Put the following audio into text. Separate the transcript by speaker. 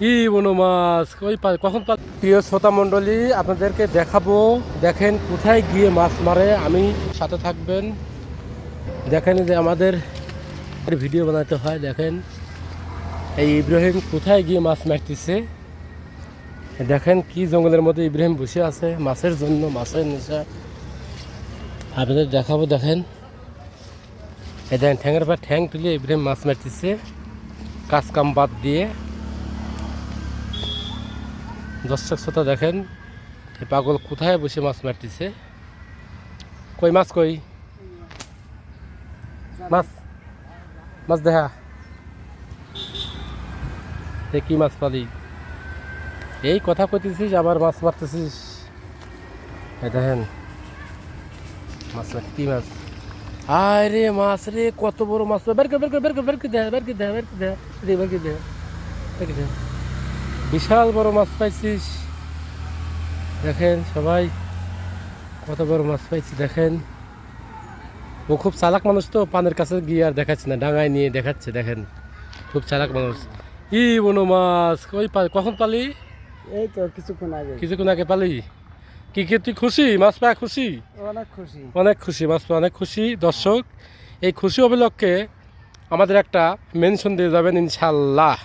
Speaker 1: কি বনো মাছ? ওই কখন প্রিয় শ্রোতা মণ্ডলী, আপনাদেরকে দেখাবো, দেখেন কোথায় গিয়ে মাছ মারে। আমি সাথে থাকবেন। দেখেন যে আমাদের ভিডিও বানাতে হয়, দেখেন। এই ইব্রাহিম কোথায় গিয়ে মাছ মারতেছে? দেখেন কি জঙ্গলের মধ্যে ইব্রাহিম বসে আছে, মাছের জন্য, মাছের নেশা। আপনাদের দেখাবো, দেখেন। এই দেখেন, ঠ্যাঙের পর ঠ্যাং তুলে ইব্রাহিম মাছ মারতেছে। কাজ কাম বাদ দিয়ে। দর্শক শ্রোতা দেখেন পাগল কোথায় বসে মাছ মারতেছে কই মাছ কই মাছ মাছ দেখা কি মাছ পালি এই কথা কইতেছিস আবার মাছ মারতেছিস দেখেন মাছ মার কি মাছ আয় রে মাছ রে কত বড় মাছ বের করে বের করে বের করে বের করে দে বের করে দে বের করে দে রে বের করে দে বের দে বিশাল বড় মাছ পাইছিস। দেখেন সবাই কত বড় মাছ পাইছি দেখেন। ও খুব চালাক মানুষ তো পানের কাছে গিয়ে আর দেখাচ্ছে না ডাঙায় নিয়ে দেখাচ্ছে দেখেন। খুব চালাক মানুষ। ই বনো মাছ ওই কখন পালি?
Speaker 2: এই তো কিছুক্ষণ আগে।
Speaker 1: কিছুক্ষণ আগে পালি? কি কি তুই খুশি? মাছ পায় খুশি?
Speaker 2: অনেক খুশি।
Speaker 1: অনেক খুশি মাছ পায় অনেক খুশি। দর্শক এই খুশি উপলক্ষে আমাদের একটা মেনশন দিয়ে যাবেন ইনশাল্লাহ।